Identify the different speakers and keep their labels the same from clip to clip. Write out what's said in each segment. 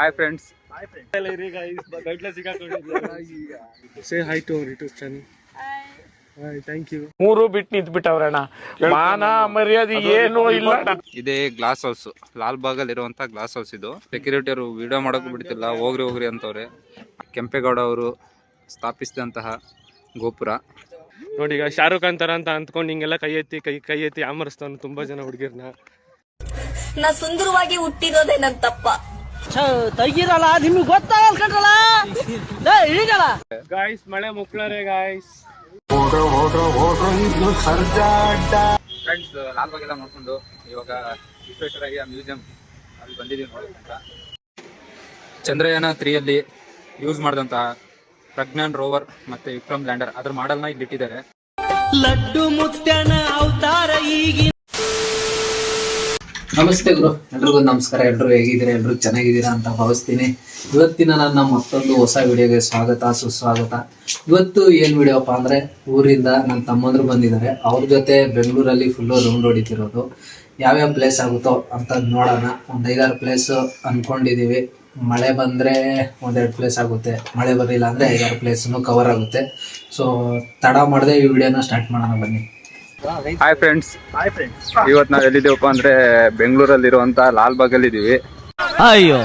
Speaker 1: Hi friends
Speaker 2: say hi to our YouTube channel hi thank you
Speaker 3: ಮೂರು ಬಿಟ್ಟು ನಿಂತ್ ಬಿಟ್ಟವ್ರಣ್ಣ ಮಾನ ಮರ್ಯಾದೆ ಏನು ಇಲ್ಲ.
Speaker 1: ಇದೇ ಗ್ಲಾಸ್ ಹೌಸ್ ಲಾಲ್ ಬಾಗಲ್ ಇರುವಂತ ಗ್ಲಾಸ್ ಹೌಸ್ ಇದು. ಸೆಕ್ಯೂರಿಟಿ ಅವರು ವಿಡಿಯೋ ಮಾಡಕ್ ಬಿಡ್ತಿಲ್ಲ. ಹೋಗ್ರಿ ಹೋಗ್ರಿ ಅಂತವ್ರೆ. ಕೆಂಪೇಗೌಡ ಅವರು ಸ್ಥಾಪಿಸಿದಂತಹ ಗೋಪುರ.
Speaker 2: ನೋಡಿ ಈಗ ಶಾರುಖ್ ಖಾನ್ ತರ ಅಂತ ಅಂದ್ಕೊಂಡು ಹಿಂಗೆಲ್ಲ ಕೈ ಎತ್ತಿ ಕೈ ಕೈ ಎತ್ತಿ ಆಮರಿಸ್ತಾನೆ ತುಂಬಾ ಜನ ಹುಡುಗಿರ್ನ.
Speaker 4: ನಾ ಸುಂದರವಾಗಿ ಹುಟ್ಟಿರೋದೇ ನನ್ ತಪ್ಪ.
Speaker 2: ಗಾಯ್ಸ್ ಮಳೆ ಮುಕ್ಳರೆ ಗಾಯ್ಸ್
Speaker 1: ಫ್ರೆಂಡ್ಸ್ ಲಾಲ್ ಬಾಗ್ ಎಲ್ಲ ನೋಡ್ಕೊಂಡು ಇವಾಗ ವಿಶ್ವೇಶ್ವರ ಮ್ಯೂಸಿಯಂ ಅಲ್ಲಿ ಬಂದಿದ್ದೀವಿ ನೋಡೋಕ್ಕಂತ ಚಂದ್ರಯಾನ ತ್ರೀಯಲ್ಲಿ ಯೂಸ್ ಮಾಡಿದಂತಹ ಪ್ರಜ್ಞಾನ್ ರೋವರ್ ಮತ್ತೆ ವಿಕ್ರಮ್ ಲ್ಯಾಂಡರ್ ಅದ್ರ ನ ಇಲ್ಲಿ ಇಟ್ಟಿದ್ದಾರೆ.
Speaker 5: ನಮಸ್ತೆ ಗುರು. ಎಲ್ರಿಗೂ ನಮಸ್ಕಾರ. ಎಲ್ರು ಹೇಗಿದ್ದೀರಾ? ಎಲ್ರು ಚೆನ್ನಾಗಿದ್ದೀರಾ ಅಂತ ಭಾವಿಸ್ತೀನಿ. ಇವತ್ತಿನ ನನ್ನ ಮತ್ತೊಂದು ಹೊಸ ವಿಡಿಯೋಗೆ ಸ್ವಾಗತ, ಸುಸ್ವಾಗತ. ಇವತ್ತು ಏನ್ ವಿಡಿಯೋಪ್ಪ ಅಂದ್ರೆ, ಊರಿಂದ ನನ್ನ ತಮ್ಮಂದ್ರು ಬಂದಿದ್ದಾರೆ. ಅವ್ರ ಜೊತೆ ಬೆಂಗಳೂರಲ್ಲಿ ಫುಲ್ಲು ರೌಂಡ್ ಹೊಡಿತಿರೋದು. ಯಾವ್ಯಾವ ಪ್ಲೇಸ್ ಆಗುತ್ತೋ ಅಂತ ನೋಡೋಣ. ಒಂದ್ ಐದಾರು ಪ್ಲೇಸ್ ಅನ್ಕೊಂಡಿದೀವಿ. ಮಳೆ ಬಂದ್ರೆ ಒಂದೆರಡು ಪ್ಲೇಸ್ ಆಗುತ್ತೆ. ಮಳೆ ಬರಲಿಲ್ಲ ಅಂದ್ರೆ ಐದಾರು ಪ್ಲೇಸ್ನು ಕವರ್ ಆಗುತ್ತೆ. ಸೊ ತಡ ಮಾಡದೆ ಈ ವಿಡಿಯೋನ ಸ್ಟಾರ್ಟ್ ಮಾಡೋಣ ಬನ್ನಿ.
Speaker 1: ಹಾಯ್ ಫ್ರೆಂಡ್ಸ್ ಇವತ್ತು ನಾವು ಎಲ್ಲಿದ್ದೀವಪ್ಪ ಅಂದ್ರೆ ಬೆಂಗಳೂರಲ್ಲಿರುವಂತ ಲಾಲ್ ಬಾಗ್ ಅಲ್ಲಿ ಇದೀವಿ.
Speaker 6: ಅಯ್ಯೋ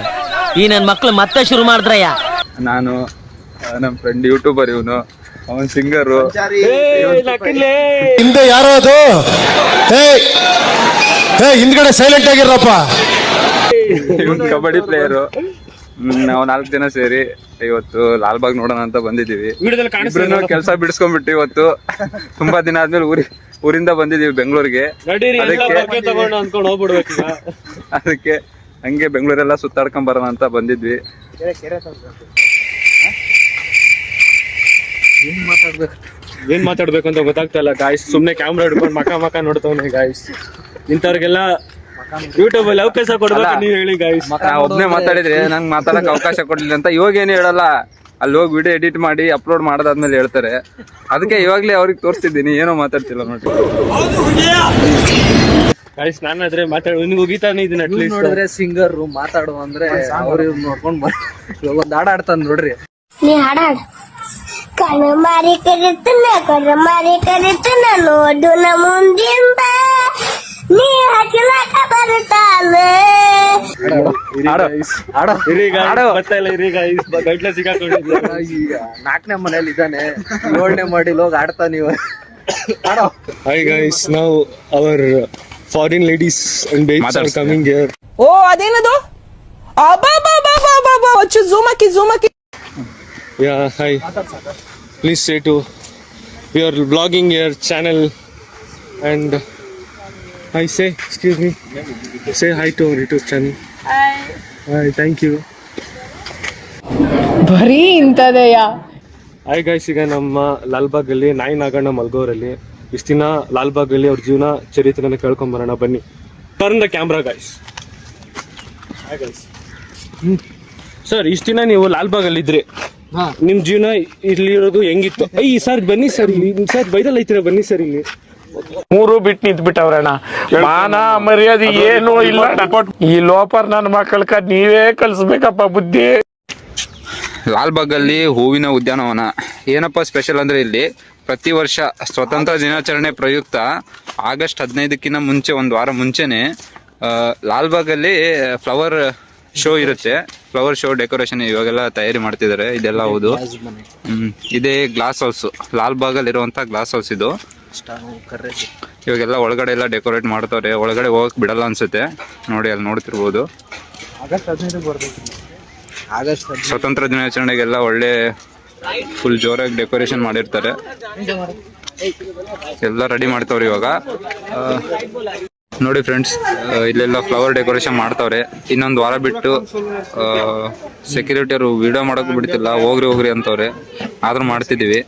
Speaker 6: ಈ ನನ್ನ ಮಕ್ಳು ಮತ್ತೆ ಶುರು ಮಾಡಿದ್ರಯ್ಯ?
Speaker 1: ನಾನು ನಮ್ಮ ನಮ್ ಫ್ರೆಂಡ್ ಯೂಟ್ಯೂಬರ್ ಇವನು. ಅವನ್ ಸಿಂಗರು
Speaker 7: ಹಿಂದೆ ಯಾರೋ ಅದು? ಹೇ ಹೇ ಹಿಂದ್ಗಡೆ ಸೈಲೆಂಟ್ ಆಗಿರಪ್ಪ
Speaker 1: ಇವನ್ ಕಬಡ್ಡಿ ಪ್ಲೇಯರು ನಾವು ನಾಲ್ಕು ಜನ ಸೇರಿ ಇವತ್ತು ಲಾಲ್ಬಾಗ್ ನೋಡೋಣ ಅಂತ ಬಂದಿದೀವಿ
Speaker 2: ವಿಡಿಯೋದಲ್ಲಿ ಕಾಣಿಸ್ತಾ
Speaker 1: ಇಬ್ರು ಕೆಲಸ ಬಿಡಿಸ್ಕೊಂಡ್ಬಿಟ್ಟು ಇವತ್ತು ತುಂಬಾ ದಿನ ಆದ್ಮೇಲೆ ಊರಿ ಊರಿಂದ ಬಂದಿದೀವಿ ಬೆಂಗಳೂರಿಗೆ. ಅದಕ್ಕೆ-
Speaker 2: ಅನ್ಕೊಂಡು ಹೋಗ್ಬಿಡ್ಬೇಕು
Speaker 1: ಅದಕ್ಕೆ ಹಂಗೆ ಬೆಂಗಳೂರೆಲ್ಲ ಸುತ್ತಾಡ್ಕೊಂಡ್ ಬರೋಣ ಅಂತ ಬಂದಿದ್ವಿ.
Speaker 2: ಏನ್ ಮಾತಾಡ್ಬೇಕು? ಅಂತ ಗೊತ್ತಾಗ್ತಾ ಇಲ್ಲ ಗಾಯ್ಸ್ ಸುಮ್ನೆ ಕ್ಯಾಮ್ರಾ ಹಿಡ್ಕೊಂಡು ಮಕ ಮಕ ನೋಡ್ತಾವ್ನೆ ಗಾಯ್ಸ್ ಇಂಥವ್ರಿಗೆಲ್ಲ ಯೂಟ್ಯೂಬ್ ಅಲ್ಲಿ ಅವಕಾಶ ಕೊಡ್ಬೇಕು ನೀವ್ ಹೇಳಿ ಗಾಯ್ಸ್
Speaker 1: ಒಬ್ನೇ ಮಾತಾಡಿದ್ರೆ ನಂಗೆ ಮಾತಾಡಕ್ ಅವಕಾಶ ಕೊಡ್ಲಿಲ್ಲ ಅಂತ ಇವಾಗ ಏನು ಹೇಳಲ್ಲ. ಅಲ್ಲಿ ಹೋಗಿ ವಿಡಿಯೋ ಎಡಿಟ್ ಮಾಡಿ ಅಪ್ಲೋಡ್ ಮಾಡೋದಾದ್ಮೇಲೆ ಹೇಳ್ತಾರೆ. ಅದಕ್ಕೆ ಇವಾಗ್ಲೇ ಅವ್ರಿಗೆ ತೋರಿಸ್ತಿದ್ದೀನಿ ಏನೋ ಮಾತಾಡ್ತಿಲ್ಲ ನೋಡಿ
Speaker 2: ಗಾಯ್ಸ್ ನಾನು ಆದ್ರೆ ಮಾತಾಡ ನಿನ್ಗೆ ಉಗಿತಾನೆ ಇದನ್ನ ಅಟ್ಲೀಸ್ಟ್
Speaker 5: ನೋಡಿದ್ರೆ ಸಿಂಗರ್ ಮಾತಾಡು ಅಂದ್ರೆ ಅವ್ರ ಇವ್ರ್ ನೋಡ್ಕೊಂಡ್ ಬರ್ ಇವಾಗ ಒಂದು ಹಾಡ್ ಆಡ್ತಾನ ನೋಡ್ರಿ.
Speaker 8: ನೀ ಹಾಡಾಡ್ ಕಣ್ಣು ಮಾರಿ ಕರಿತನ ಕಣ್ಣು ಮಾರಿ ಕರಿತನ ನೋಡು ನ ಮುಂದಿಂದ ನೀ ಹಚ್ಚಲಾಕ
Speaker 5: ನಾಲ್ಕನೇ ಮನೇಲಿ ಇದ್ದಾನೆ. ಏಳನೇ ಮಾಡಿ ಹೋಗಿ ಆಡ್ತಾ ನೀವು.
Speaker 2: ಹೈ ಗೈಸ್ ನಾವು our foreign ladies and babes are coming here
Speaker 9: oh ಅದೇನದು? ಅಬ್ಬಾ ಒಚ್ಚು ಝೂಮ್ ಹಾಕಿ zoom hockey.
Speaker 2: Yeah hi please say to we are vlogging your channel and hi say excuse me say hi to our YouTube channel hi thank you
Speaker 9: ಬರೀ ಇಂಥದೆಯ?
Speaker 2: Hi guys ಈಗ ನಮ್ಮ ಲಾಲ್ಬಾಗ್ ಅಲ್ಲಿ ನಾಯಿ ನಾಗಣ್ಣ ಮಲ್ಗೋರಲ್ಲಿ ಇಷ್ಟು ದಿನ ಲಾಲ್ಬಾಗ್ ಅಲ್ಲಿ ಅವ್ರ ಜೀವನ ಚರಿತ್ರೆನ ಕೇಳ್ಕೊಂಬರೋಣ ಬನ್ನಿ. Turn the camera guys hi guys sir ಇಷ್ಟು ದಿನ ನೀವು ಲಾಲ್ಬಾಗ್ ಅಲ್ಲಿ ಇದ್ರಿ. ನಿಮ್ಮ ಜೀವನ ಇಲ್ಲಿರೋದು ಹೆಂಗಿತ್ತು? ಐ ಸರ್ ಬನ್ನಿ ಸರ್ ಸರ್ ಬೈದಲ್ ಐತಿರ? ಬನ್ನಿ ಸರ್ ಇಲ್ಲಿ.
Speaker 3: ಮೂರು ಬಿಟ್ಟು ನಿಂತ್ ಬಿಟ್ಟವ್ರಣ್ಣ ಮಾನ ಮರ್ಯಾದೆ ಏನು ಇಲ್ಲ ಈ ಲೋಪರ್ ನನ್ನ ಮಕ್ಕಳ ನೀವೇ ಕಲ್ಸ್ಬೇಕಪ್ಪ ಬುದ್ಧಿ.
Speaker 1: ಲಾಲ್ ಬಾಗ್ ಅಲ್ಲಿ ಹೂವಿನ ಉದ್ಯಾನವನ. ಏನಪ್ಪ ಸ್ಪೆಷಲ್ ಅಂದ್ರೆ ಇಲ್ಲಿ ಪ್ರತಿ ವರ್ಷ ಸ್ವತಂತ್ರ ದಿನಾಚರಣೆ ಪ್ರಯುಕ್ತ ಆಗಸ್ಟ್ ಹದಿನೈದಕ್ಕಿಂತ ಮುಂಚೆ ಒಂದು ವಾರ ಮುಂಚೆನೆ ಲಾಲ್ಬಾಗ್ ಲಾಲ್ ಬಾಗ್ ಅಲ್ಲಿ ಫ್ಲವರ್ ಶೋ ಇರುತ್ತೆ. ಫ್ಲವರ್ ಶೋ ಡೆಕೋರೇಷನ್ ಇವಾಗೆಲ್ಲ ತಯಾರಿ ಮಾಡ್ತಿದ್ದಾರೆ. ಇದೆಲ್ಲ ಹೌದು. ಹ್ಮ್ ಇದೇ ಗ್ಲಾಸ್ ಹೌಸ್ ಲಾಲ್ ಬಾಗ್ ಅಲ್ಲಿ ಇರುವಂತ ಗ್ಲಾಸ್ ಹೌಸ್ ಇದು. ಇವಾಗೆಲ್ಲ ಒಳಗಡೆ ಎಲ್ಲ ಡೆಕೋರೇಟ್ ಮಾಡ್ತಾರೆ ಒಳಗಡೆ ಹೋಗಕ್ ಬಿಡಲ್ಲ ಅನ್ಸುತ್ತೆ. ನೋಡಿ ಅಲ್ಲಿ ನೋಡ್ತಿರ್ಬೋದು.
Speaker 5: ಆಗಸ್ಟ್
Speaker 1: ಸ್ವತಂತ್ರ ದಿನಾಚರಣೆಗೆಲ್ಲ ಒಳ್ಳೆ ಫುಲ್ ಜೋರಾಗಿ ಡೆಕೋರೇಷನ್ ಮಾಡಿರ್ತಾರೆ. ಎಲ್ಲ ರೆಡಿ ಮಾಡ್ತಾವ್ರೆ ಇವಾಗ. ಆ, ನೋಡಿ ಫ್ರೆಂಡ್ಸ್ ಇಲ್ಲೆಲ್ಲ ಫ್ಲವರ್ ಡೆಕೋರೇಷನ್ ಮಾಡ್ತಾವ್ರೆ. ಇನ್ನೊಂದು ವಾರ ಬಿಟ್ಟು ಸೆಕ್ಯೂರಿಟಿ ಅವರು ವಿಡಿಯೋ ಮಾಡೋಕೆ ಬಿಡ್ತಿಲ್ಲ ಹೋಗ್ರಿ ಹೋಗ್ರಿ ಅಂತವ್ರೆ. ಆದ್ರೂ ಮಾಡ್ತಿದೀವಿ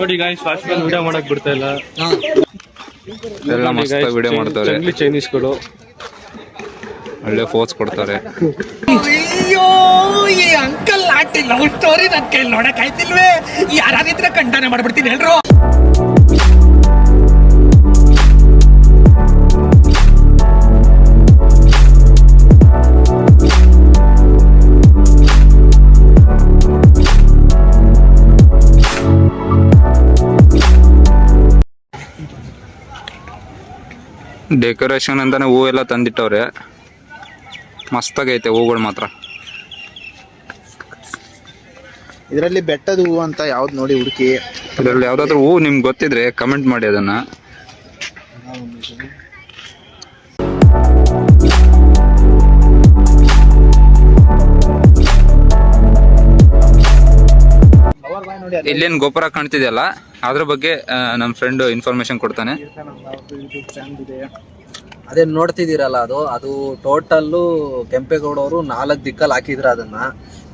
Speaker 2: ನೋಡಿ ವಿಡಿಯೋ ಮಾಡಕ್ ಬಿಡ್ತಾ ಇಲ್ಲ.
Speaker 1: ಎಲ್ಲ ಮಸ್ತ್ ವಿಡಿಯೋ ಮಾಡ್ತಾವ್ರೆ.
Speaker 2: ಚೈನೀಸ್ಗಳು
Speaker 1: ಒಳ್ಳೆ ಫೋರ್ಸ್ ಕೊಡ್ತಾರೆ.
Speaker 6: ಅಯ್ಯೋ ಈ ಅಂಕಲ್ ಆಟಿ ಲವ್ ಸ್ಟೋರಿ ನನ್ ಕೈಲಿ ನೋಡಕ್ ಆಯ್ತಿಲ್ವೇ? ಯಾರಾದಿದ್ರೆ ಖಂಡನೆ ಮಾಡ್ಬಿಡ್ತೀನಿ ಎಲ್ರು.
Speaker 1: ಡೆಕೋರೇಷನ್ ಅಂತಾನೆ ಹೂವೆಲ್ಲ ತಂದಿಟ್ಟವ್ರೆ. ಮಸ್ತಾಗೈತೆ ಹೂಗಳು ಮಾತ್ರ.
Speaker 10: ಇದರಲ್ಲಿ ಬೆಟ್ಟದ ಹೂವು ಅಂತ ಯಾವ್ದು ನೋಡಿ ಹುಡುಕಿ?
Speaker 1: ಇದರಲ್ಲಿ ಯಾವ್ದಾದ್ರು ಹೂ ನಿಮ್ಗೆ ಗೊತ್ತಿದ್ರೆ ಕಮೆಂಟ್ ಮಾಡಿ ಅದನ್ನ. ಇಲ್ಲೇನ್ ಗೋಪುರ ಕಾಣ್ತಿದೆಯಲ್ಲ ಅದ್ರ ಬಗ್ಗೆ ನಮ್ ಫ್ರೆಂಡ್ ಇನ್ಫಾರ್ಮೇಶನ್ ಕೊಡ್ತಾನೆ.
Speaker 5: ಅದೇ ನೋಡ್ತಿದ್ದೀರಲ್ಲ ಅದು ಅದು ಟೋಟಲ್ಲು ಕೆಂಪೇಗೌಡ ಅವರು ನಾಲ್ಕು ದಿಕ್ಕಲ್ಲಿ ಹಾಕಿದ್ರು ಅದನ್ನ.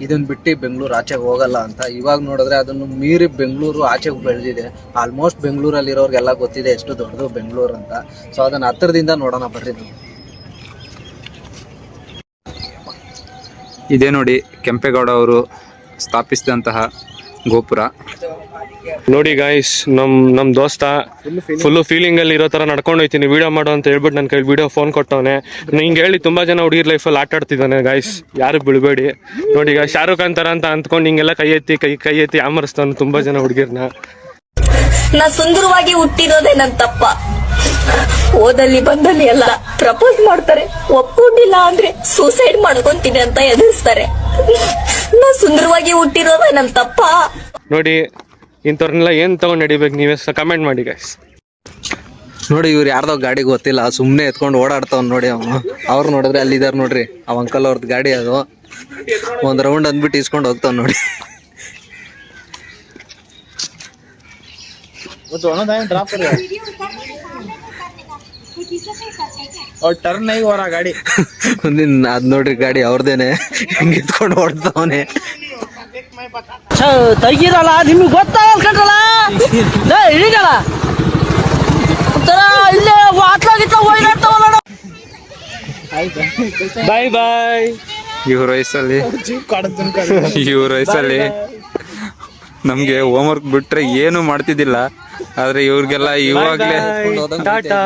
Speaker 5: ಇದನ್ನ ಬಿಟ್ಟು ಬೆಂಗಳೂರು ಆಚೆಗೆ ಹೋಗಲ್ಲ ಅಂತ. ಇವಾಗ ನೋಡಿದ್ರೆ ಅದನ್ನು ಮೀರಿ ಬೆಂಗಳೂರು ಆಚೆಗೆ ಬೆಳೆದಿದೆ. ಆಲ್ಮೋಸ್ಟ್ ಬೆಂಗಳೂರಲ್ಲಿ ಇರೋರ್ಗೆಲ್ಲ ಗೊತ್ತಿದೆ ಎಷ್ಟು ದೊಡ್ಡದು ಬೆಂಗಳೂರು ಅಂತ. ಸೊ ಅದನ್ನ ಹತ್ತಿರದಿಂದ ನೋಡೋಣ ಬರ್ರಿ ನಾವು.
Speaker 1: ಇದೇ ನೋಡಿ ಕೆಂಪೇಗೌಡ ಅವರು ಸ್ಥಾಪಿಸಿದಂತಹ ಗೋಪುರ.
Speaker 2: ನೋಡಿ ಗಾಯ್ಸ್ ನಮ್ ನಮ್ ದೋಸ್ತ ಫುಲ್ ಫೀಲಿಂಗ್ ಅಲ್ಲಿ ಇರೋ ತರ ನಡ್ಕೊಂಡು ಹೋಯ್ತೀನಿ. ವಿಡಿಯೋ ಮಾಡು ಅಂತ ಹೇಳ್ಬಿಟ್ಟು ನನ್ನ ಕೈ ವಿಡಿಯೋ ಫೋನ್ ಕೊಟ್ಟವನೆ. ಹಿಂಗೆ ಹೇಳಿ ತುಂಬಾ ಜನ ಹುಡುಗಿರ್ ಲೈಫಲ್ಲಿ ಆಟ ಆಡ್ತಿದ್ದಾನೆ ಗಾಯ್ಸ್ ಯಾರು ಬಿಡಬೇಡಿ. ನೋಡಿ ಈಗ ಶಾರುಖ್ ಖಾನ್ ತರ ಅಂತ ಅಂದ್ಕೊಂಡು ಹಿಂಗೆಲ್ಲ ಕೈ ಎತ್ತಿ ಕೈ ಕೈ ಎತ್ತಿ ಆಮರಿಸ್ತಾನೆ ತುಂಬಾ ಜನ ಹುಡುಗಿರ್ನ.
Speaker 4: ನಾ ಸುಂದರವಾಗಿ ಹುಟ್ಟಿರೋದೇ ನನ್ ತಪ್ಪ. ಓದಲ್ಲಿ ಬಂದಲ್ಲಿ ಎಲ್ಲ ಪ್ರಪೋಸ್ ಮಾಡ್ತಾರೆ. ಒಪ್ಕೊಂಡಿಲ್ಲ ಅಂದ್ರೆ ಸೂಸೈಡ್ ಮಾಡ್ಕೊಂತೀನಿ ಅಂತ ಎದುರಿಸ್ತಾರೆ. ನಾ ಸುಂದರವಾಗಿ ಹುಟ್ಟಿರೋದ ನನ್ ತಪ್ಪ.
Speaker 2: ನೋಡಿ ಇಂಥವ್ರನ್ನೆಲ್ಲ ಏನ್ ತಗೊಂಡ್ ನಡಿಬೇಕು ನೀವೇ ಕಮೆಂಟ್ ಮಾಡಿ ಗೈಸ್
Speaker 5: ನೋಡಿ ಇವ್ರು ಯಾರ್ದೋ ಗಾಡಿ ಗೊತ್ತಿಲ್ಲ ಸುಮ್ಮನೆ ಎತ್ಕೊಂಡು ಓಡಾಡ್ತಾವ್ ನೋಡಿ ಅವನು. ಅವ್ರು ನೋಡಿದ್ರೆ ಅಲ್ಲಿದಾರ ನೋಡ್ರಿ. ಅವ ಅಂಕಲ್ ಅವ್ರದ್ದು ಗಾಡಿ ಅದು. ಒಂದ್ ರೌಂಡ್ ಅಂದ್ಬಿಟ್ಟು ಇಸ್ಕೊಂಡು ಹೋಗ್ತಾವ್ ನೋಡಿ.
Speaker 10: ಡ್ರಾಪ್ ಟರ್ನ್ ಆಗಿ ಹೊರ ಗಾಡಿ.
Speaker 5: ಮುಂದಿನ ಅದ್ ನೋಡ್ರಿ ಗಾಡಿ ಅವ್ರದೇನೆ. ಹಿಂಗೆ ಎತ್ಕೊಂಡು ಹೊಡ್ತಾವನೆ
Speaker 6: ತೆಗೀರಲ್ಲ ನಿಮ್ಗೆ ಗೊತ್ತಾಗಲ್ಲ ಕಣ್ರಲ್ಲ ಇಳಿಗಲ್ಲ. ಒಂಥರ ಇಲ್ಲೇ ಆತ್ಲಾಗಿತ್ತ ಓಡಾಡ್ತಾವಲ್ಲ
Speaker 2: ಬಾಯ್ ಬಾಯ್
Speaker 1: ಇವ್ರ ವಯಸ್ಸಲ್ಲಿ. ಇವ್ರ ವಯಸ್ಸಲ್ಲಿ. ನಮ್ಗೆ ಹೋಮ್ವರ್ಕ್ ಬಿಟ್ರೆ ಏನು ಮಾಡ್ತಿದ್ದಿಲ್ಲ. ಆದ್ರೆ ಇವ್ರಿಗೆಲ್ಲ ಇವಾಗ್ಲೇ
Speaker 2: ಟಾಟಾ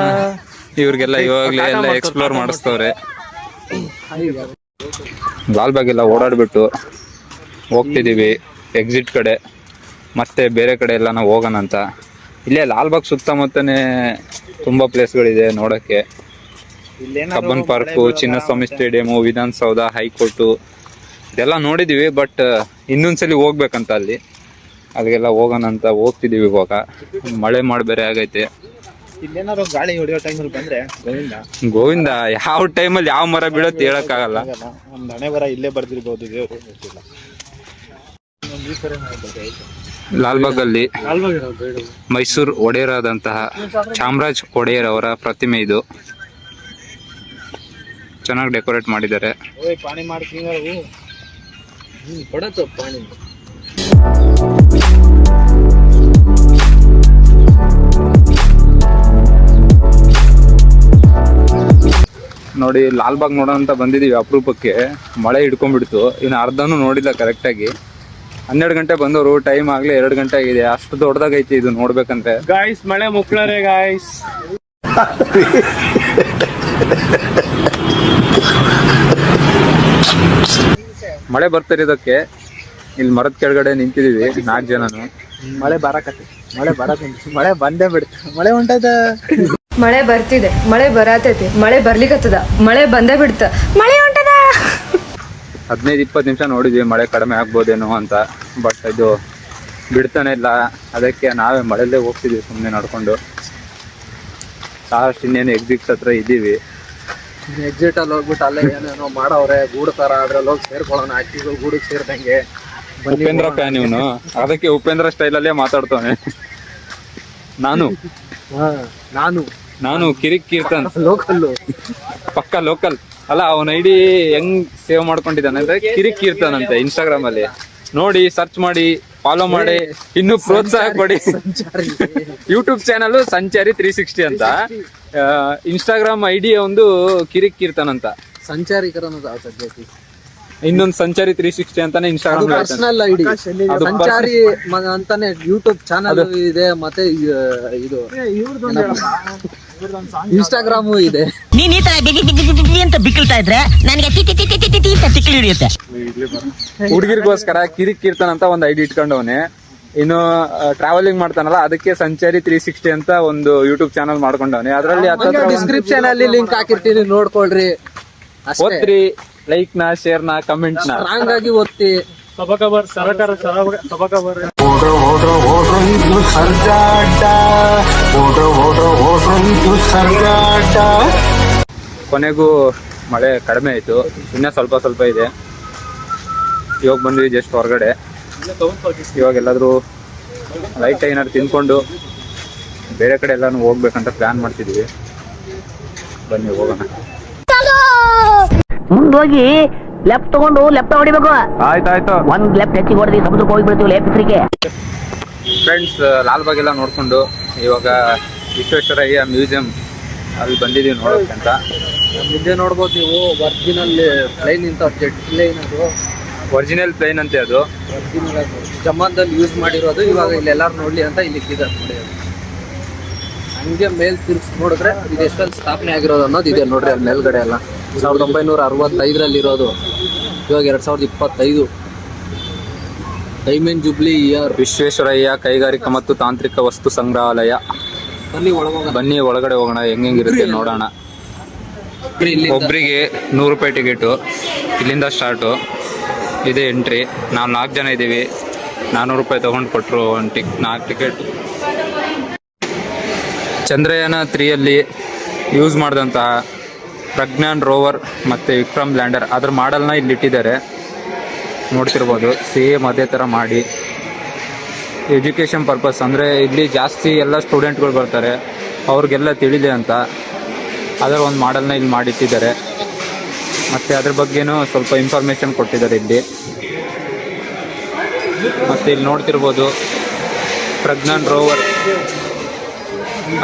Speaker 1: ಇವ್ರಿಗೆಲ್ಲ ಇವಾಗ್ಲೇ ಎಲ್ಲ ಎಕ್ಸ್ಪ್ಲೋರ್ ಮಾಡಿಸ್ತವ್ರೆ. ಲಾಲ್ಬಾಗ್ ಎಲ್ಲ ಓಡಾಡ್ಬಿಟ್ಟು ಹೋಗ್ತಿದೀವಿ ಎಕ್ಸಿಟ್ ಕಡೆ. ಮತ್ತೆ ಬೇರೆ ಕಡೆ ಎಲ್ಲ ನಾವು ಹೋಗೋಣ ಅಂತ. ಇಲ್ಲೇ ಲಾಲ್ಬಾಗ್ ಸುತ್ತಮುತ್ತನೇ ತುಂಬಾ ಪ್ಲೇಸ್ಗಳಿದೆ ನೋಡಕ್ಕೆ. Cubbon park Chinnaswamy stadium Vidhana Soudha high court ಇದೆಲ್ಲ ನೋಡಿದೀವಿ ಬಟ್ ಇನ್ನೊಂದ್ಸಲಿ ಹೋಗ್ಬೇಕಂತ ಅಲ್ಲಿ. ಅಲ್ಲಿಗೆಲ್ಲ ಹೋಗೋಣ ಅಂತ ಹೋಗ್ತಿದೀವಿ ಇವಾಗ. ಮಳೆ ಮಾಡಿ ಬೇರೆ ಆಗೈತೆ.
Speaker 10: ಇಲ್ಲೇನಾದ್ರು ಗಾಳಿ ಹೊಡಿಯೋ ಟೈಮಲ್ಲಿ ಬಂದ್ರೆ ಗೋವಿಂದ.
Speaker 1: ಗೋವಿಂದ ಯಾವ ಟೈಮಲ್ಲಿ ಯಾವ ಮರ ಬೀಳತ್ತೆ ಹೇಳಕ್ಕಾಗಲ್ಲ.
Speaker 10: ಆಗಲ್ಲ ಒಂದ್ ಹಣೆ ಬರ ಇಲ್ಲೇ ಬರ್ದಿರ್ಬೋದು ದೇವರು. ಗೊತ್ತಿಲ್ಲ
Speaker 1: ಲಾಲ್ಬಾಗ್ ಅಲ್ಲಿ ಮೈಸೂರು ಒಡೆಯರಾದಂತಹ ಚಾಮರಾಜ್ ಒಡೆಯರ್ ಅವರ ಪ್ರತಿಮೆ ಇದು. ಚೆನ್ನಾಗಿ ಡೆಕೋರೇಟ್ ಮಾಡಿದ್ದಾರೆ.
Speaker 10: ಪಾಣಿ ಮಾಡ್ತೀನಿ
Speaker 1: ನೋಡಿ ಲಾಲ್ಬಾಗ್ ನೋಡೋಣ ಅಂತ ಬಂದಿದೀವಿ ಅಪರೂಪಕ್ಕೆ. ಮಳೆ ಹಿಡ್ಕೊಂಡ್ಬಿಡ್ತು. ಇನ್ನು ಅರ್ಧನೂ ನೋಡಿಲ್ಲ ಕರೆಕ್ಟಾಗಿ ಹನ್ನೆರಡು ಗಂಟೆ ಬಂದವರು ಟೈಮ್ ಆಗಲಿ ಎರಡು ಗಂಟೆ ಆಗಿದೆ. ಅಷ್ಟು ದೊಡ್ಡದಾಗೈತಿ ಇದು ನೋಡ್ಬೇಕಂತೆ.
Speaker 2: ಗಾಯ್ಸ್ ಮಳೆ ಮುಕ್ಳರೆ ಗಾಯ್ಸ್
Speaker 1: ಮಳೆ ಬರ್ತಿರೋದಕ್ಕೆ ಇಲ್ಲಿ ಮರದ ಕೆಳಗಡೆ ನಿಂತಿದೀವಿ ನಾಲ್ಕು ಜನನು.
Speaker 10: ಮಳೆ ಬರಕತ್ತೆ. ಮಳೆ ಬರಕತ್ತೆ. ಮಳೆ ಬಂದೇ ಬಿಡ್ತು. ಮಳೆ ಹೊಂಟದ
Speaker 9: ಮಳೆ ಬರ್ತಿದೆ ಮಳೆ ಬರತೈತಿ ಮಳೆ ಬರ್ಲಿಕ್ಕತ್ತದ ಮಳೆ ಬಂದೇ ಬಿಡ್ತ ಮಳೆ ಹೊಂಟದ
Speaker 1: ಹದಿನೈದು ಇಪ್ಪತ್ತು ನಿಮಿಷ ನೋಡಿದ್ವಿ ಮಳೆ ಕಡಿಮೆ ಆಗ್ಬೋದೇನೋ ಅಂತ ಬಟ್ ಇದು ಬಿಡ್ತಾನೆ ಇಲ್ಲ. ಅದಕ್ಕೆ ನಾವೇ ಮಳೆಯಲ್ಲೇ ಹೋಗ್ತಿದ್ವಿ ಸುಮ್ಮನೆ ನಡ್ಕೊಂಡು. ಸಾಕಷ್ಟು ಇನ್ನೇನು ಎಕ್ಸಿಟ್ ಹತ್ರ ಇದ್ದೀವಿ
Speaker 5: ಎಕ್ಸಿಟ್ ಅಲ್ಲಿ ಹೋಗ್ಬಿಟ್ಟು ಅಲ್ಲೇ ಏನೇನೋ ಮಾಡವ್ರೆ ಗೂಡು ತರ ಅದ್ರಲ್ಲಿ ಹೋಗಿ ಸೇರ್ಕೊಳ್ಳೋಣ ಅಕ್ಕಿಗಳು ಗೂಡಿಗೆ ಸೇರ್ದಂಗೆ.
Speaker 1: ಉಪೇಂದ್ರ ಫ್ಯಾನ್ ಇವನು. ಅದಕ್ಕೆ ಉಪೇಂದ್ರ ಸ್ಟೈಲಲ್ಲೇ ಮಾತಾಡ್ತಾನೆ. ನಾನು.
Speaker 5: ಹಾ, ನಾನು.
Speaker 1: ನಾನು ಕಿರಿಕ್ ಕೀರ್ತನ್.
Speaker 5: ಲೋಕಲ್
Speaker 1: ಪಕ್ಕ ಲೋಕಲ್ ಅಲ್ಲ ಅವನ ಐಡಿ ಹೆಂಗ್ ಸೇವ್ ಮಾಡ್ಕೊಂಡಿದ್ದಾನೆ ಅಂದ್ರೆ ಕಿರಿಕ್ ಕೀರ್ತನ್ ಅಂತ ಇನ್ಸ್ಟಾಗ್ರಾಮ್ ಅಲ್ಲಿ. ನೋಡಿ ಸರ್ಚ್ ಮಾಡಿ ಫಾಲೋ ಮಾಡಿ ಇನ್ನು ಪ್ರೋತ್ಸಾಹ ಕೊಡಿ. YouTube channel Sanchari three sixty ಅಂತ. ಇನ್ಸ್ಟಾಗ್ರಾಮ್ ಐಡಿ ಒಂದು ಕಿರಿಕ್ ಕೀರ್ತನ್ ಅಂತ.
Speaker 5: ಸದ್ಯಕ್ಕೆ
Speaker 1: ಇನ್ನೊಂದು ಸಂಚಾರಿ ತ್ರೀ ಸಿಕ್ಸ್ಟಿ ಅಂತಾನೆ ಇನ್ಸ್ಟಾಗ್ರಾಮ್
Speaker 5: ಪರ್ಸನಲ್ ಐಡಿ
Speaker 1: ಅದು
Speaker 5: ಸಂಚಾರಿ ಮ- ಅಂತಾನೆ ಯೂಟ್ಯೂಬ್ ಚಾನಲ್ ಇದೆ ಮತ್ತೆ ಇದು ಇನ್ಸ್ಟಾಗ್ರಾಮ್ ಇದೆ.
Speaker 6: ನೀನ್ ಈ ತರ ಬಿಗಿ ಬಿಗಿ ಬಿಗಿ ಬಿಗಿ ಅಂತ ಬಿಕ್ಕಳ್ತಾ ಇದ್ರೆ ನನಗೆ T T T T T T T ಅಂತ ಹಿಡಿಯುತ್ತೆ.
Speaker 1: ಹುಡುಗಿರ್ಗೋಸ್ಕರ ಕಿರಿಕ್ ಕೀರ್ತನ್ ಅಂತ ಒಂದು ಐಡಿ ಇಟ್ಕೊಂಡವನೆ. ಇನ್ನು ಟ್ರಾವೆಲಿಂಗ್ ಮಾಡ್ತಾನಲ್ಲ ಅದಕ್ಕೆ ಸಂಚಾರಿ ತ್ರೀ ಸಿಕ್ಸ್ಟಿ ಅಂತ ಒಂದು ಯೂಟ್ಯೂಬ್ ಚಾನಲ್ ಮಾಡ್ಕೊಂಡವನೆ. ಅದರಲ್ಲಿ
Speaker 5: ಡಿಸ್ಕ್ರಿಪ್ಷನ್ ಅಲ್ಲಿ ಲಿಂಕ್ ಹಾಕಿರ್ತೀನಿ ನೋಡ್ಕೊಳ್ರಿ. ಅಷ್ಟೇ.
Speaker 1: ಓದ್ರಿ ಲೈಕ್ನ ಶೇರ್ನ ಕಮೆಂಟ್ನ.
Speaker 5: ಸ್ಟ್ರಾಂಗ್ ಆಗಿ ಓದ್ತಿ.
Speaker 2: ಸಬಕಬರ್ ಸರಕಾರ ಸಬಕಬರ್
Speaker 1: ಕೊನೆಗೂ ಮಳೆ ಕಡಿಮೆ ಆಯ್ತು. ಇನ್ನ ಸ್ವಲ್ಪ ಸ್ವಲ್ಪ ಇದೆ. ಇವಾಗ ಬಂದ್ವಿ ಜಸ್ಟ್ ಹೊರಗಡೆ. ಇವಾಗ ಎಲ್ಲಾದರೂ ಲೈಟ್ ಏನಾದ್ರು ತಿನ್ಕೊಂಡು ಬೇರೆ ಕಡೆ ಎಲ್ಲಾನು ಹೋಗ್ಬೇಕಂತ ಪ್ಲಾನ್ ಮಾಡ್ತಿದ್ವಿ. ಬನ್ನಿ ಹೋಗೋಣ.
Speaker 8: ಮುಂದೋಗಿ ಲೆಫ್ಟ್ ತಗೊಂಡು ಲೆಫ್ಟ್ ಹೊಡಿಬೇಕು.
Speaker 1: ಆಯ್ತು
Speaker 8: ಒಂದ್ ಲೆಫ್ಟ್ ಹೆಚ್ಚಿಗೆ ಹೊಡೆದಿ ಸಮುದ್ರಕ್ಕೆ ಹೋಗಿ ಬಿಡ್ತೀವಿ ಲೆಫ್ಟ್
Speaker 1: ಫ್ರೆಂಡ್ಸ್ ಲಾಲ್ಬಾಗ್ ಎಲ್ಲ ನೋಡ್ಕೊಂಡು ಇವಾಗ ವಿಶ್ವೇಶ್ವರಯ್ಯ ಮ್ಯೂಸಿಯಂ ಅಲ್ಲಿ ಬಂದಿದ್ದೀವಿ ಅಂತ.
Speaker 5: ಮುಂದೆ ನೋಡ್ಬೋದು ನೀವು ಒರಿಜಿನಲ್ ಪ್ಲೈನ್ ಇಂತ ಜೆಟ್ ಪ್ಲೇನ್ ಅದು.
Speaker 1: ಒರಿಜಿನಲ್ ಪ್ಲೇನ್ ಅಂತೆ ಅದು.
Speaker 5: ಒರಿಜಿನಲ್ ಅದು. ಜಮಾನ್ದಲ್ಲಿ ಯೂಸ್ ಮಾಡಿರೋದು ಇವಾಗ ಇಲ್ಲಿ ಎಲ್ಲಾರು ನೋಡ್ಲಿ ಅಂತ ಇಲ್ಲಿ ಇಟ್ಟಿದ್ದಾರೆ ನೋಡಿ ಅದು. ಹಂಗೆ ಮೇಲ್ ತಿರ್ಸಿ ನೋಡಿದ್ರೆ ಇದು ಎಷ್ಟಲ್ಲಿ ಸ್ಥಾಪನೆ ಆಗಿರೋದು ಅನ್ನೋದು ಇದೆ ನೋಡ್ರಿ ಅಲ್ಲಿ ಮೇಲ್ಗಡೆ ಎಲ್ಲ. ಸಾವಿರದ ಒಂಬೈನೂರ ಅರವತ್ತೈದರಲ್ಲಿರೋದು. ಇವಾಗ ಎರಡು ಸಾವಿರದ ಇಪ್ಪತ್ತೈದು. Diamond jubilee year.
Speaker 1: ವಿಶ್ವೇಶ್ವರಯ್ಯ ಕೈಗಾರಿಕಾ ಮತ್ತು ತಾಂತ್ರಿಕ ವಸ್ತು ಸಂಗ್ರಹಾಲಯ.
Speaker 5: ಬನ್ನಿ ಒಳಗೋಗ
Speaker 1: ಬನ್ನಿ ಒಳಗಡೆ ಹೋಗೋಣ ಹೆಂಗಿರುತ್ತೆ ನೋಡೋಣ. ಒಬ್ರಿಗೆ ನೂರು ರೂಪಾಯಿ ಟಿಕೆಟು ಇಲ್ಲಿಂದ ಸ್ಟಾರ್ಟು. ಇದೆ ಎಂಟ್ರಿ. ನಾವು ನಾಲ್ಕು ಜನ ಇದ್ದೀವಿ. ನಾನ್ನೂರು ರೂಪಾಯಿ ತೊಗೊಂಡು ಕೊಟ್ಟರು ಒಂದು ಟಿಕ್ ನಾಲ್ಕು ಟಿಕೆಟ್. ಚಂದ್ರಯಾನ ತ್ರೀಯಲ್ಲಿ ಯೂಸ್ ಮಾಡಿದಂತಹ ಪ್ರಜ್ಞಾನ್ ರೋವರ್ ಮತ್ತು ವಿಕ್ರಮ್ ಲ್ಯಾಂಡರ್ ಅದ್ರ ಮಾಡಲ್ನ ಇಲ್ಲಿ ಇಟ್ಟಿದ್ದಾರೆ. ನೋಡ್ತಿರ್ಬೋದು, ಸೇಮ್ ಅದೇ ಥರ ಮಾಡಿ. ಎಜುಕೇಷನ್ ಪರ್ಪಸ್ ಅಂದರೆ ಇಲ್ಲಿ ಜಾಸ್ತಿ ಎಲ್ಲ ಸ್ಟೂಡೆಂಟ್ಗಳು ಬರ್ತಾರೆ. ಅವ್ರಿಗೆಲ್ಲ ತಿಳಿದೆ ಅಂತ. ಅದರ ಒಂದು ಮಾಡಲ್ನ ಇಲ್ಲಿ ಮಾಡಿಟ್ಟಿದ್ದಾರೆ. ಮತ್ತು ಅದ್ರ ಬಗ್ಗೆನೂ ಸ್ವಲ್ಪ ಇನ್ಫಾರ್ಮೇಷನ್ ಕೊಟ್ಟಿದ್ದಾರೆ ಇಲ್ಲಿ. ಮತ್ತು ಇಲ್ಲಿ ನೋಡ್ತಿರ್ಬೋದು, ಪ್ರಜ್ಞಾನ್ ರೋವರ್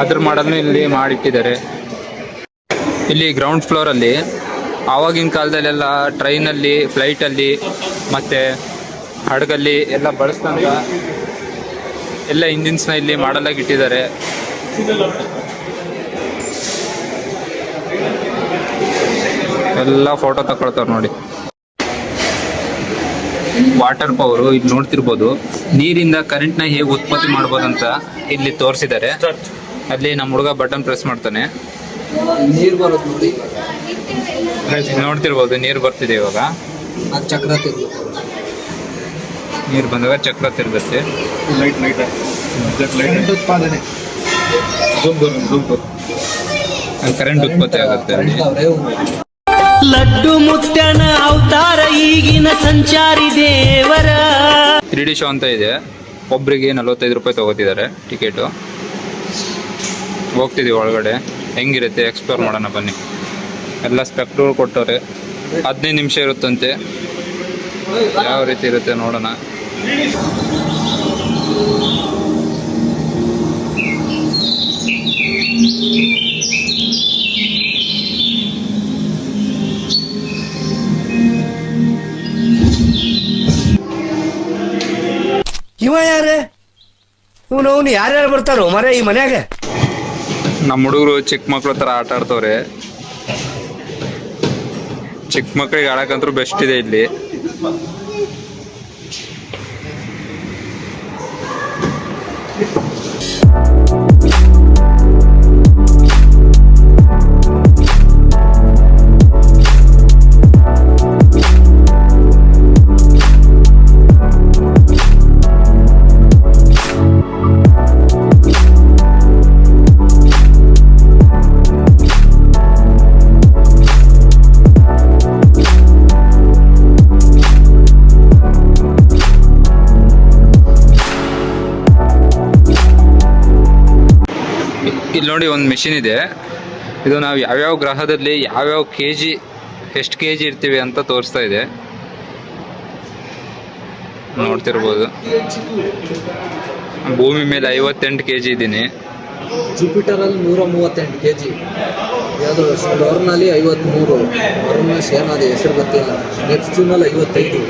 Speaker 1: ಅದ್ರ ಮಾಡಲ್ನು ಇಲ್ಲಿ ಮಾಡಿಟ್ಟಿದ್ದಾರೆ. ಇಲ್ಲಿ ಗ್ರೌಂಡ್ ಫ್ಲೋರಲ್ಲಿ ಆವಾಗಿನ ಕಾಲದಲ್ಲೆಲ್ಲ ಟ್ರೈನಲ್ಲಿ ಫ್ಲೈಟಲ್ಲಿ ಮತ್ತು ಹಡಗಲ್ಲಿ ಎಲ್ಲ ಬಳಸ್ತಂತ ಎಲ್ಲ ಇಂಜಿನ್ಸ್ನ ಇಲ್ಲಿ ಮಾಡಲಾಗಿ ಇಟ್ಟಿದ್ದಾರೆ. ಎಲ್ಲ ಫೋಟೋ ತಗೊಳ್ತಾರೆ ನೋಡಿ. ವಾಟರ್ ಪವರ್ ಇಲ್ಲಿ ನೋಡ್ತಿರ್ಬೋದು. ನೀರಿಂದ ಕರೆಂಟ್ನ ಹೇಗೆ ಉತ್ಪತ್ತಿ ಮಾಡ್ಬೋದಂತ ಇಲ್ಲಿ ತೋರಿಸಿದ್ದಾರೆ. ಅಲ್ಲಿ ನಮ್ಮ ಹುಡುಗ ಬಟನ್ ಪ್ರೆಸ್ ಮಾಡ್ತಾನೆ.
Speaker 5: ನೀರ್ ಬರುತ್ತೆ ನೋಡಿ.
Speaker 1: ನೋಡ್ತಿರ್ಬೋದು ನೀರು ಬರ್ತಿದೆ ಇವಾಗ.
Speaker 5: ಅದು ಚಕ್ರ ತಿರ್ಗುತ್ತೆ
Speaker 1: ನೀರು ಬಂದಾಗ ಚಕ್ರ ತಿರುಗುತ್ತೆ.
Speaker 5: ಉತ್ಪಾದನೆ.
Speaker 1: ಕರೆಂಟ್ ಉತ್ಪತ್ತಿ ಆಗುತ್ತೆ
Speaker 6: ಲಡ್ಡು ಮುತ್ಯನ ಅವತಾರ ಈಗಿನ ಸಂಚಾರಿ ದೇವರ.
Speaker 1: ತ್ರೀ ಡಿ ಶೋ ಅಂತ ಇದೆ. ಒಬ್ರಿಗೆ ನಲವತ್ತೈದು ರೂಪಾಯಿ ತಗೋತಿದ್ದಾರೆ ಟಿಕೆಟು. ಹೋಗ್ತಿದೀವಿ ಒಳಗಡೆ. ಹೆಂಗಿರುತ್ತೆ ಎಕ್ಸ್ಪ್ಲೋರ್ ಮಾಡೋಣ ಬನ್ನಿ. ಎಲ್ಲ ಸ್ಪೆಕ್ಟರ್ ಕೊಟ್ಟವ್ರೆ. ಹದಿನೈದು ನಿಮಿಷ ಇರುತ್ತಂತೆ. ಯಾವ ರೀತಿ ಇರುತ್ತೆ ನೋಡೋಣ.
Speaker 6: ಇವ ಯಾರೇ? ಇವನು ಅವನು ಯಾರ್ಯಾರು ಬರ್ತಾರೋ ಮರೆ ಈ ಮನ್ಯಾಗ
Speaker 1: ನಮ್ಮ ಹುಡುಗರು ಚಿಕ್ಕ ಮಕ್ಳು ಥರ ಆಟ ಆಡ್ತವ್ರೆ. ಚಿಕ್ಕ ಮಕ್ಳಿಗೆ ಆಡಕ್ಕಂತೂ ಬೆಸ್ಟ್ ಇದೆ ಇಲ್ಲಿ. ನೋಡಿ ಒಂದು ಮಿಷಿನ್ ಇದೆ. ಇದು ನಾವು ಯಾವ್ಯಾವ ಗ್ರಹದಲ್ಲಿ ಯಾವ್ಯಾವ ಕೆ ಜಿ ಎಷ್ಟು ಕೆ ಜಿ ಇರ್ತೀವಿ ಅಂತ ತೋರಿಸ್ತಾ ಇದೆ. ನೋಡ್ತಿರ್ಬೋದು. ಭೂಮಿ ಮೇಲೆ ಐವತ್ತೆಂಟು ಕೆ ಜಿ ಇದ್ದೀನಿ.
Speaker 5: ಜುಪಿಟರ್ ಅಲ್ಲಿ ನೂರ ಮೂವತ್ತೆಂಟು ಕೆ ಜಿ ಯಾವುದು ವರ್ನಲ್ಲಿ ಐವತ್ಮೂರು. ವರ್ನ ಸೇನಾದ ಹೆಸರು ಗೊತ್ತಿಲ್ಲ ನೆಕ್ಸ್ಟ್ ಜೂನಲ್ಲಿ ಐವತ್ತೈದು.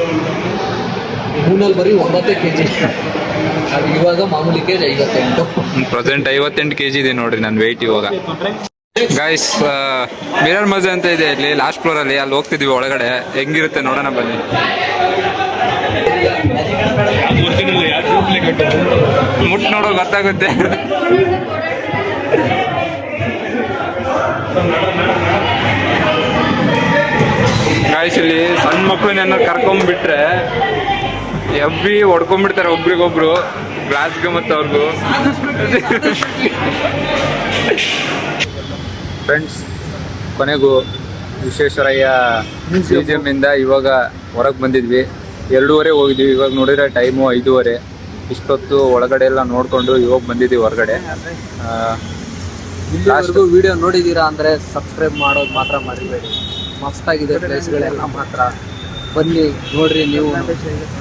Speaker 5: ಮೂನಲ್ಲಿ ಬರೀ ಒಂಬತ್ತೇ ಕೆ ಜಿ ಅದು ಇವಾಗ ಮಾಮೂಲಿ ಕೆ ಜಿ ಐವತ್ತೆಂಟು.
Speaker 1: ಪ್ರೆಸೆಂಟ್ ಐವತ್ತೆಂಟು ಕೆ ಜಿ ಇದೆ ನೋಡ್ರಿ ನನ್ನ ವೆಯ್ಟ್ ಇವಾಗ. ಗಾಯ್ಸ್ ಮಿರರ್ ಮಜೆ ಅಂತ ಇದೆ ಇಲ್ಲಿ ಲಾಸ್ಟ್ ಫ್ಲೋರ್ ಅಲ್ಲಿ ಅಲ್ಲಿ ಹೋಗ್ತಿದ್ವಿ ಒಳಗಡೆ. ಹೆಂಗಿರುತ್ತೆ ನೋಡೋಣ ಬನ್ನಿ. ಮುಟ್ ನೋಡೋ ಗೊತ್ತಾಗುತ್ತೆ. ಗಾಯ್ಸ್ ಇಲ್ಲಿ ಸಣ್ಣ ಮಕ್ಕಳನ್ನ ಕರ್ಕೊಂಡ್ಬಿಟ್ರೆ ಎಬ್ಬಿ ಹೊಡ್ಕೊಂಡ್ಬಿಡ್ತಾರೆ ಒಬ್ರಿಗೊಬ್ರು ಗ್ಲಾಸ್ಗೆ ಮತ್ತು ಅವ್ರಿಗೂ. ಫ್ರೆಂಡ್ಸ್ ಕೊನೆಗೂ ವಿಶ್ವೇಶ್ವರಯ್ಯ ಮ್ಯೂಸಿಯಂ ಇಂದ ಇವಾಗ ಹೊರಗೆ ಬಂದಿದ್ವಿ. ಎರಡೂವರೆ ಹೋಗಿದ್ವಿ ಇವಾಗ ನೋಡಿದ್ರೆ ಟೈಮು ಐದೂವರೆ. ಇಷ್ಟೊತ್ತು ಒಳಗಡೆ ಎಲ್ಲ ನೋಡಿಕೊಂಡು ಇವಾಗ ಬಂದಿದ್ದೀವಿ ಹೊರಗಡೆ.
Speaker 5: ಇಲ್ಲಿವರೆಗೂ ವಿಡಿಯೋ ನೋಡಿದೀರಾ ಅಂದರೆ ಸಬ್ಸ್ಕ್ರೈಬ್ ಮಾಡೋದು ಮಾತ್ರ ಮರಿಬೇಡಿ. ಮಸ್ತಾಗಿದೆ ಪ್ಲೇಸ್ಗಳೆಲ್ಲ ಮಾತ್ರ. ಬನ್ನಿ ನೋಡ್ರಿ ನೀವು.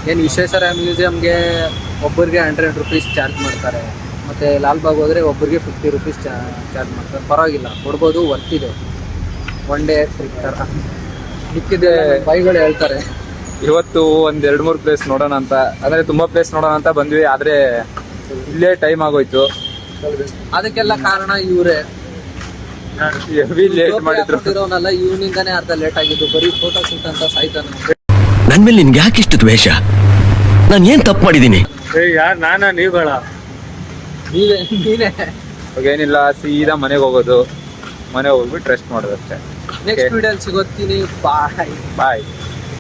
Speaker 5: ಏನು ವಿಶ್ವೇಶ್ವರ ಮ್ಯೂಸಿಯಂಗೆ ಒಬ್ಬರಿಗೆ ಹಂಡ್ರೆಡ್ ರುಪೀಸ್ ಚಾರ್ಜ್ ಮಾಡ್ತಾರೆ. ಮತ್ತೆ ಲಾಲ್ಬಾಗ್ ಹೋದ್ರೆ ಒಬ್ಬರಿಗೆ ಫಿಫ್ಟಿ ರುಪೀಸ್ ಚಾರ್ಜ್ ಮಾಡ್ತಾರೆ. ಪರವಾಗಿಲ್ಲ ಕೊಡ್ಬೋದು ವರ್ತಿದೆ ಒನ್ ಡೇ ಟ್ರಿಪ್ ಥರ ಮಿಕ್ಕಿದೆ ಬೈಗಳು ಹೇಳ್ತಾರೆ.
Speaker 1: ಇವತ್ತು ಒಂದ್ ಎರಡ್ ಮೂರ್ ಪ್ಲೇಸ್ ನೋಡೋಣ ಅಂತ. ಅಂದ್ರೆ ತುಂಬಾ ಪ್ಲೇಸ್ ನೋಡೋಣ ಅಂತ ಬಂದ್ವಿ ಆದ್ರೆ ಇಲ್ಲೇ ಟೈಮ್ ಆಗೋಯ್ತು.
Speaker 5: ಅದಕ್ಕೆಲ್ಲ ಕಾರಣ ಇವರೇ.
Speaker 1: ಹೆವಿ ಲೇಟ್ ಮಾಡಿದ್ರು.
Speaker 5: ಇವನಿಂದಾನೇ ಅರ್ಧ ಲೇಟ್ ಆಗಿದ್ದು. ಬರೀ ಫೋಟೋ ಅಂತ ಸಾಯ್ತಾನೆ
Speaker 7: ನನ್ ಮೇಲೆ ನಿನ್ಗೆ ಯಾಕೆ ಇಷ್ಟು ದ್ವೇಷ? ನಾನು ಏನ್ ತಪ್ಪು ಮಾಡಿದ್ದೀನಿ
Speaker 2: ಯಾರು? ನಾನಾ? ನೀವುಗಳ?
Speaker 5: ನೀವೇ ನೀನೇ
Speaker 1: ಏನಿಲ್ಲ ಸೀದಾ ಮನೆಗೆ ಹೋಗೋದು. ಮನೆ ಹೋಗ್ಬಿಟ್ಟು ರೆಸ್ಟ್ ಮಾಡೋದಷ್ಟೇ.
Speaker 5: ನೆಕ್ಸ್ಟ್ ವಿಡಿಯೋಲಿ ಸಿಗೋತೀನಿ ಬಾಯ್
Speaker 1: ಬಾಯ್